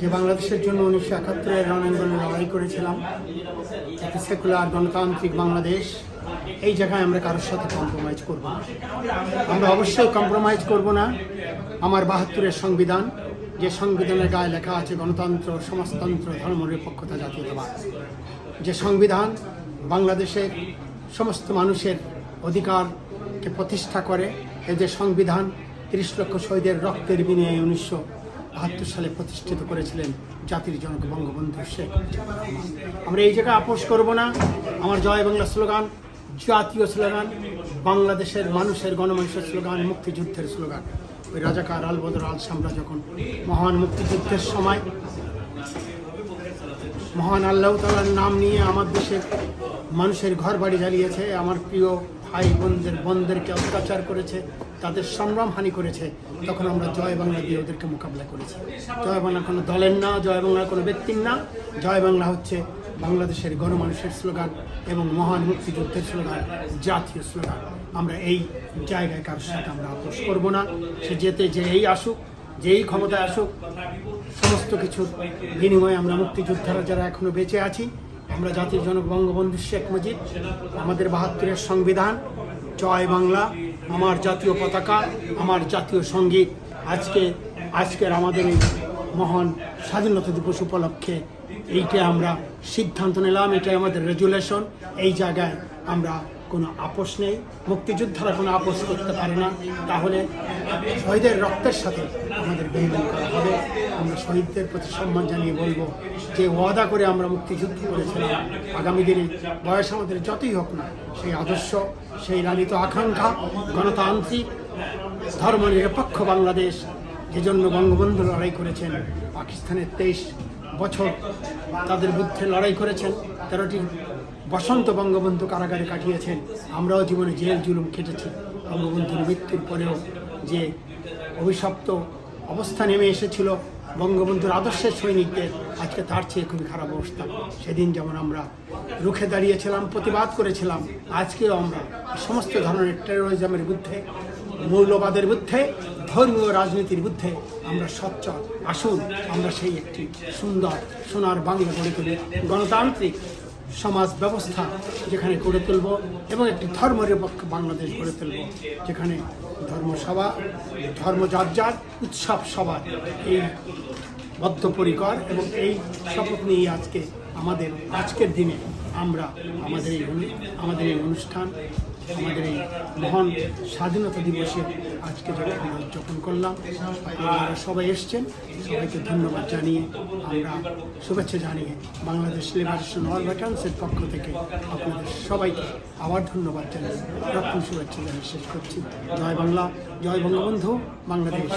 যে বাংলাদেশের জন্য উনিশশো একাত্তরের রণাঙ্গনে লড়াই করেছিলাম, একটি সেকুলার গণতান্ত্রিক বাংলাদেশ, এই জায়গায় আমরা কারোর সাথে কম্প্রোমাইজ করব না। আমরা অবশ্যই কম্প্রোমাইজ করব না। আমার বাহাত্তরের সংবিধান, যে সংবিধানের গায়ে লেখা আছে, গণতন্ত্র, সমাজতন্ত্র ধর্মনিরপেক্ষতা জাতীয়তাবাদ। যে সংবিধান বাংলাদেশের সমস্ত মানুষের অধিকারকে প্রতিষ্ঠা করে এ যে সংবিধান তিরিশ লক্ষ শহীদের রক্তের বিনিময়ে উনিশশো বাহাত্তর সালে প্রতিষ্ঠিত করেছিলেন জাতির জনক বঙ্গবন্ধু শেখ। আমরা এই জায়গায় আপোষ করব না। আমার জয় বাংলা স্লোগান, জাতীয় স্লোগান, বাংলাদেশের মানুষের গণমানুষের স্লোগান, মুক্তিযুদ্ধের স্লোগান। ওই রাজাকার আলবদর আল সামরা যখন মহান মুক্তিযুদ্ধের সময় মহান আল্লাহ তালার নাম নিয়ে আমার দেশের মানুষের ঘর বাড়ি জ্বালিয়েছে, আমার প্রিয় ভাই বোনদের বোনদেরকে অত্যাচার করেছে, তাদের সংগ্রাম হানি করেছে। তখন আমরা জয় বাংলা দিয়ে ওদেরকে মোকাবিলা করেছি। জয় বাংলা কোনো দলের না, জয় বাংলা কোনো ব্যক্তির না। জয় বাংলা হচ্ছে বাংলাদেশের গণমানুষের স্লোগান এবং মহান মুক্তিযুদ্ধের স্লোগান, জাতীয় স্লোগান। আমরা এই জায়গায় কারোর সাথে আমরা আপোষ করব না। সে যেতে যে এই আসুক, যেই ক্ষমতায় আসুক, সমস্ত কিছুর বিনিময়ে আমরা মুক্তিযোদ্ধারা যারা এখনও বেঁচে আছি আমরা জাতির জনক বঙ্গবন্ধু শেখ মুজিব, আমাদের বাহাত্তরের সংবিধান, জয় বাংলা, আমার জাতীয় পতাকা, আমার জাতীয় সংগীত। আজকে, আজকের আমাদের এই মহান স্বাধীনতা দিবস উপলক্ষে এইটা আমরা সিদ্ধান্ত নিলাম, এটাই আমাদের রেজুলেশন এই জায়গায় আমরা কোনো আপোষ নেই, মুক্তিযোদ্ধারা কোনো আপোষ করতে পারে না। তাহলে শহীদের রক্তের সাথে আমাদের বেইমান করা হবে। আমরা শহীদদের প্রতি সম্মান জানিয়ে বলব যে ওয়াদা করে আমরা মুক্তিযুদ্ধ করেছিলাম। আগামী দিনে বয়স আমাদের যতই হোক না, সেই আদর্শ, সেই লালিত আকাঙ্ক্ষা, গণতান্ত্রিক, ধর্মনিরপেক্ষ বাংলাদেশ, যে জন্য বঙ্গবন্ধু লড়াই করেছেন, পাকিস্তানের তেইশ বছর তাদের বিরুদ্ধে লড়াই করেছেন, তেরোটি বসন্ত বঙ্গবন্ধু কারাগারে কাটিয়েছেন। আমরাও জীবনে জেল, জুলুম খেটেছি। বঙ্গবন্ধুর মৃত্যুর পরেও যে অভিশপ্ত অবস্থা নেমে এসেছিল, বঙ্গবন্ধুর আদর্শের সৈনিকদের, আজকে তার চেয়ে খুবই খারাপ অবস্থা। সেদিন যেমন আমরা রুখে দাঁড়িয়েছিলাম, প্রতিবাদ করেছিলাম, আজকেও আমরা সমস্ত ধরনের টেরোরিজমের বিরুদ্ধে, মৌলবাদের বিরুদ্ধে, ধর্মীয় রাজনীতির বিরুদ্ধে আমরা সচ্চল আসুন, আমরা সেই একটি সুন্দর, সোনার বাংলা গড়ে তুলি। গণতান্ত্রিক সমাজ ব্যবস্থা যেখানে গড়ে তুলব এবং একটি ধর্মনিরপেক্ষ বাংলাদেশ গড়ে তুলব, যেখানে ধর্মসভা ধর্ম যার যার উৎসব সভা, এই বদ্ধপরিকর এবং এই শপথ নিয়ে আজকে আমাদের, আজকের দিনে আমরা আমাদের এই আমাদের এই অনুষ্ঠান, আমাদের এই মহান স্বাধীনতা দিবসে আজকে যখন উদযাপন করলাম, আপনারা সবাই এসছেন। সবাইকে ধন্যবাদ জানিয়ে আমরা শুভেচ্ছা জানিয়ে বাংলাদেশ লিবারেশন অল ভ্যাকান্সের পক্ষ থেকে আপনাদের সবাইকে আবার ধন্যবাদ জানিয়ে রক্ষণ শুভেচ্ছা জানিয়ে শেষ করছি। জয় বাংলা, জয় বঙ্গবন্ধু, বাংলাদেশ।